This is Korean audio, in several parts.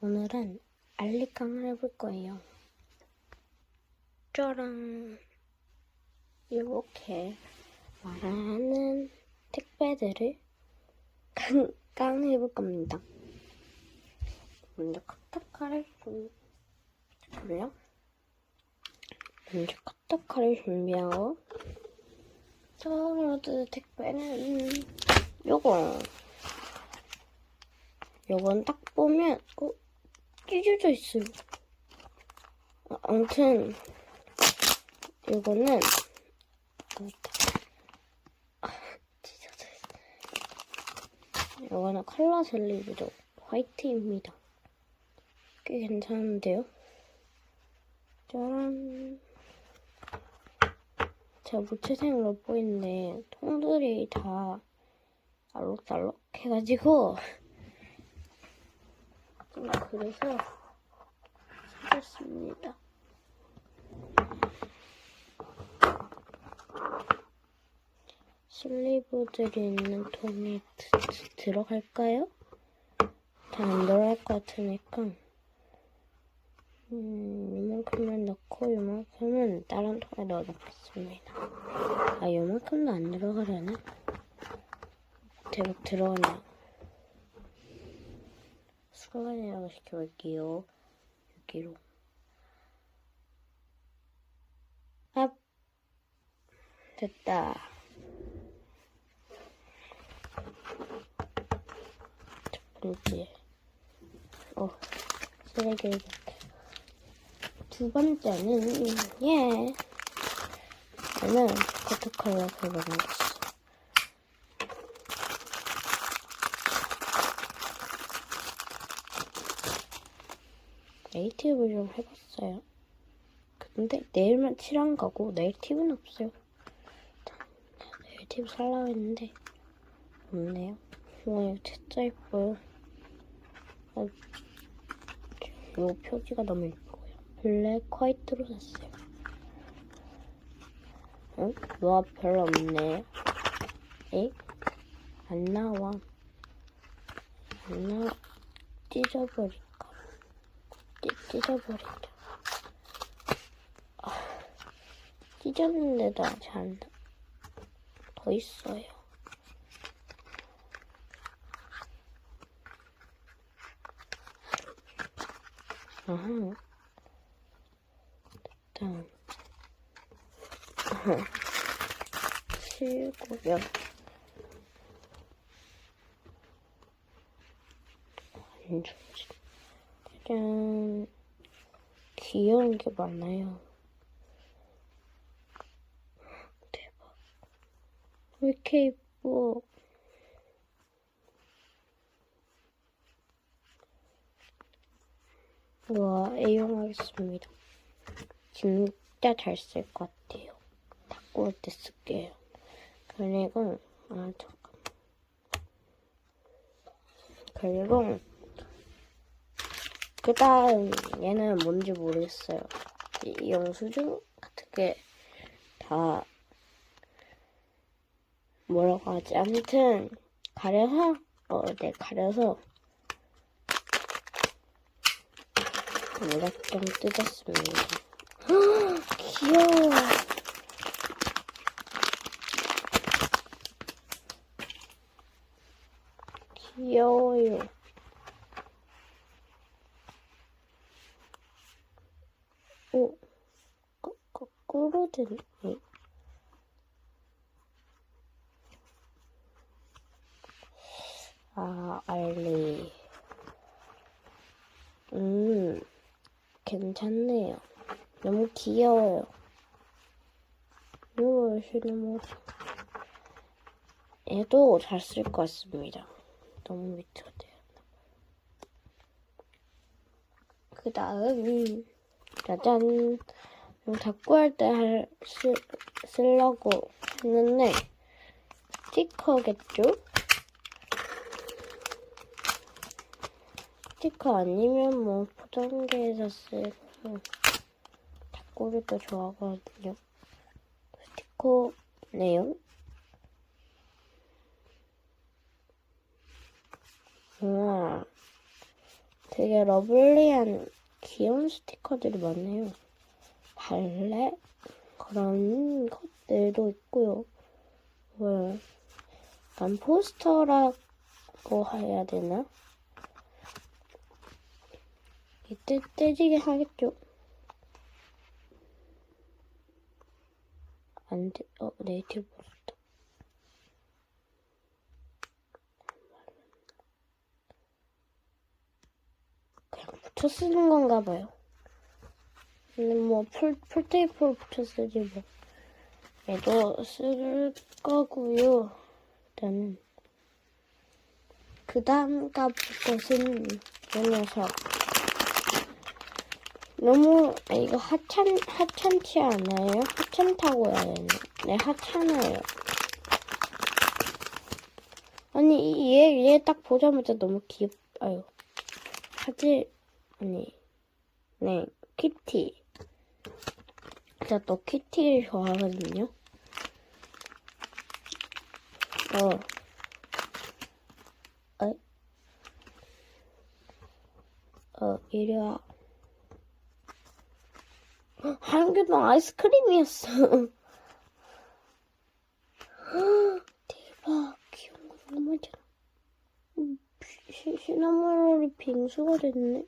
오늘은 알리깡을 해볼 거예요. 짜란. 이렇게 말하는 택배들을 깡, 깡 해볼 겁니다. 먼저 카타카를 좀, 잠깐만요. 먼저 카타카를 준비하고, 첫 번째 택배는 요거. 요건 딱 보면, 어, 찢어져 있어요. 아, 아무튼, 이거는, 아, 찢어져 있어. 이거는 컬러 젤리 부족 화이트입니다. 꽤 괜찮은데요? 짜란. 제가 무채색 러버인데, 통들이 다 알록달록 해가지고, 그래서 사줬습니다. 슬리브들이 있는 통에 들어갈까요? 다 안 들어갈 것 같으니까 음, 이만큼만 넣고 이만큼은 다른 통에 넣어 놓겠습니다. 아, 이만큼도 안 들어가려나? 대박 들어가네요. 순간이라고 시켜볼게요. 여기로. 아, 됐다. 첫 번째. 어, 이렇게. 두 번째는, 예. 저는 포토컬러를 만들었어. 네이티브 좀 해봤어요. 근데 내일만 칠한 거고 네이티브는 없어요. 네이티브 살라고 했는데 없네요. 와 이거 진짜 예뻐요. 아, 이 표지가 너무 예뻐요. 블랙 화이트로 샀어요. 응? 뭐가 별로 없네. 에? 안 나와. 안 나와. 찢어버릴까. 찢, 찢어버리자. 아, 찢었는데도 아직 안, 더 있어요. 아하. 일단, 아하. 칠고요. 안 좋지. 짜잔. 귀여운 게 많아요. 대박. 왜 이렇게 예뻐? 와, 애용하겠습니다. 진짜 잘 쓸 것 같아요. 닦고 올 때 쓸게요. 그리고, 아, 잠깐. 그리고, 그 다음 얘는 뭔지 모르겠어요. 이 영수증 같은 게 다 뭐라고 하지? 아무튼 가려서 어, 네 가려서 좀 뜯었습니다. 귀여워. 귀여워요. 오, 거, 거꾸로 되네. 아, 알리. 음, 괜찮네요. 너무 귀여워요. 이거 실무 얘도 잘 쓸 것 같습니다. 너무 밑으로 되었나 그 다음, 짜잔. 닦고 할때 쓰려고 했는데, 스티커겠죠? 스티커 아니면 뭐 포장지에서 쓰고, 닦고를 또 좋아하거든요. 스티커네요. 우와. 되게 러블리한 귀여운 스티커들이 많네요. 발레 그런 것들도 있고요. 뭐 약간 포스터라고 해야 되나? 이때 떼지게 하겠죠. 안 돼. 어, 네이티브 포스터. 그냥 붙여 쓰는 건가 봐요. 근데 뭐 풀, 풀테이프로 붙여 쓰지 뭐. 얘도 쓸 거고요. 일단은. 그 다음 가볼 것은 이 녀석. 너무 아, 이거 하찮 하찮지 않아요? 하찮다고 해야 되나? 네 하찮아요. 아니 얘 얘 딱 보자마자 너무 귀엽. 아유 하지 아니 네 키티. 제가 또 키티를 좋아하거든요. 어. 어, 어, 이리 와. 한개동 아이스크림이었어. 대박, 귀여운 거 너무 많잖아. 음, 시- 시나몬롤이 빙수가 됐네.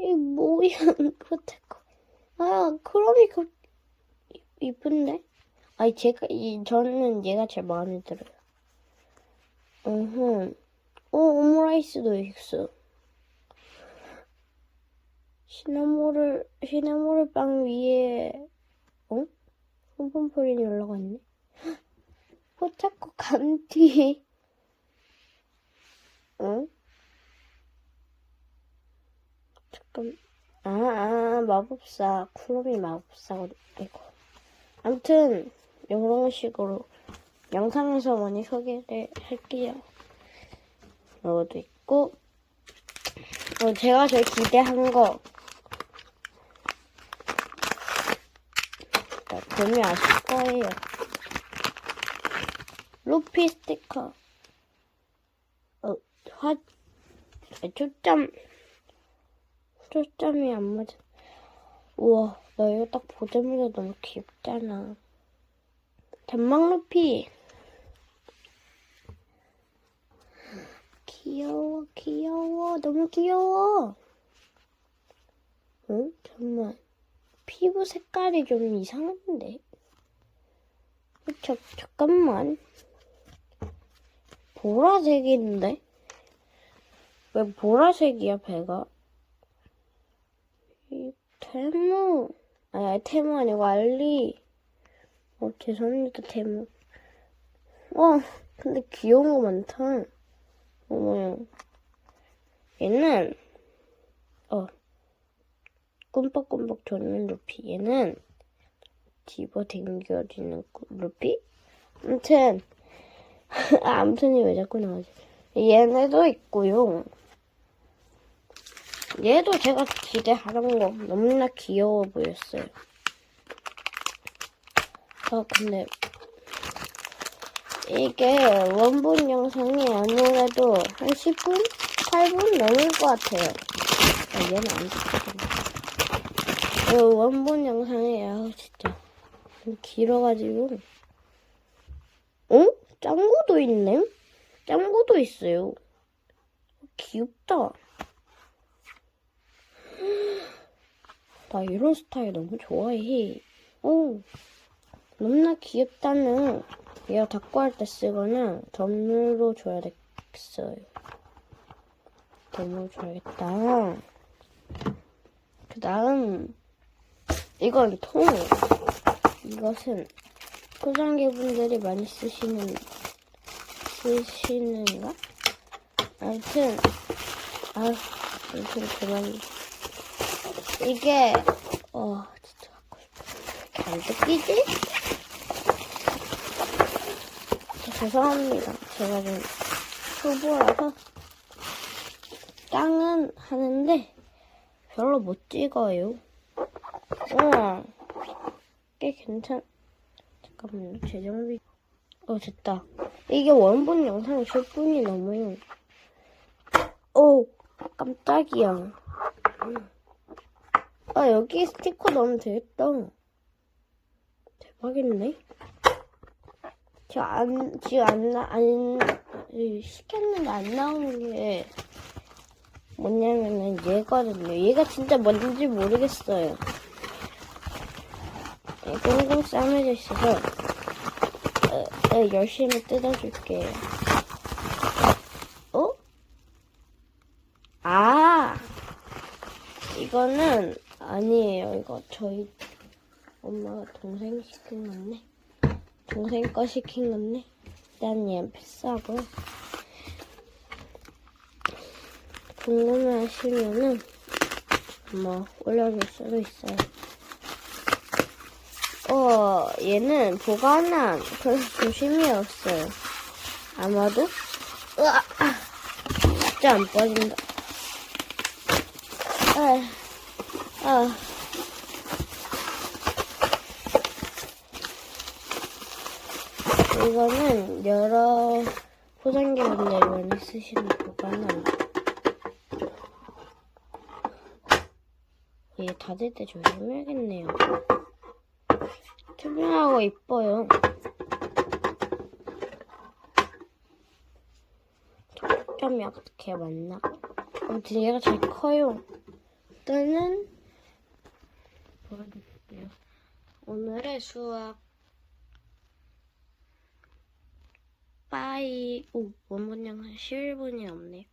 이 뭐야, 그렇다고. 아, 크롬이 그, 이- 이쁜데? 아니, 제가, 이, 저는 얘가 제일 마음에 들어요. 으흠. 어, 오므라이스도 있어. 시나모를 시나모를 빵 위에 어? 홈폼프린이 올라가 있네. 포차코 감튀. 응? 잠깐. 아, 아 마법사 쿠로미 마법사가 이거. 아무튼 이런 식으로 영상에서 많이 소개를 할게요. 이것도 있고. 어, 제가 제일 기대한 거 자, 보면 아실 거예요. 루피 스티커. 어, 화, 아, 초점, 초점이 안 맞아. 우와, 나 이거 딱 보자마자 너무 귀엽잖아. 단막 루피. 귀여워, 귀여워, 너무 귀여워. 응? 잠만. 피부 색깔이 좀 이상한데? 저, 잠깐만. 보라색인데? 왜 보라색이야, 배가? 이, 테무. 아니, 테무 아니고 알리. 어, 죄송합니다, 테무. 와, 근데 귀여운 거 많다. 어머야. 얘는, 어, 꿈뻑꿈뻑 도는 루피. 얘는 집어 당겨지는 루피? 아무튼, 아, 아무튼이 왜 자꾸 나오지? 얘네도 있고요. 얘도 제가 기대하던 거 너무나 귀여워 보였어요. 아, 근데, 이게 원본 영상이 아무래도 한 10분? 8분 넘을 것 같아요. 아, 얘는 안 좋거든요. 이 원본 영상이 아 진짜 좀 길어가지고 어? 짱구도 있네? 짱구도 있어요. 귀엽다. 나 이런 스타일 너무 좋아해. 어, 너무나 귀엽다는 얘가 닦고 할 때 쓰거나 덤으로 줘야 되겠어요. 덤으로 줘야겠다. 그 다음, 이건 통. 이것은 포장기분들이 많이 쓰시는, 쓰시는가? 아무튼, 아, 아무튼 그만. 이게, 어, 진짜 갖고 싶어. 안 뜯기지? 죄송합니다. 제가 좀 초보라서 짱은 하는데 별로 못 찍어요. 어, 꽤 괜찮. 잠깐만요. 재정비. 어 됐다. 이게 원본 영상 10분이 넘어요. 어, 깜짝이야. 아, 여기 스티커 넣으면 되겠다. 대박이네. 지금 안, 지금 안, 나- 안, 이 시켰는데 안 나온 게 뭐냐면은 얘거든요. 얘가 진짜 뭔지 모르겠어요. 예, 꽁꽁 싸매져 있어서 어, 어, 열심히 뜯어줄게요. 어? 아, 이거는 아니에요. 이거 저희 엄마가 동생 시킨 건데. 동생 거 시킨 건데. 일단 얘는 패스하고요. 궁금해 하시면은 뭐 올려줄 수도 있어요. 어, 얘는 보관한 그래서 조심히 없어요. 아마도 으아, 아, 진짜 안 빠진다. 아, 아. 이거는 여러 포장기분들 많이 쓰시는 보관한 얘 닫을 때 조심해야겠네요. 투명하고 이뻐요. 점이 어떻게 맞나? 아무튼 얘가 잘 커요. 일단은 보여드릴게요. 오늘의 수학 빠이 오 영상 11분이 없네요.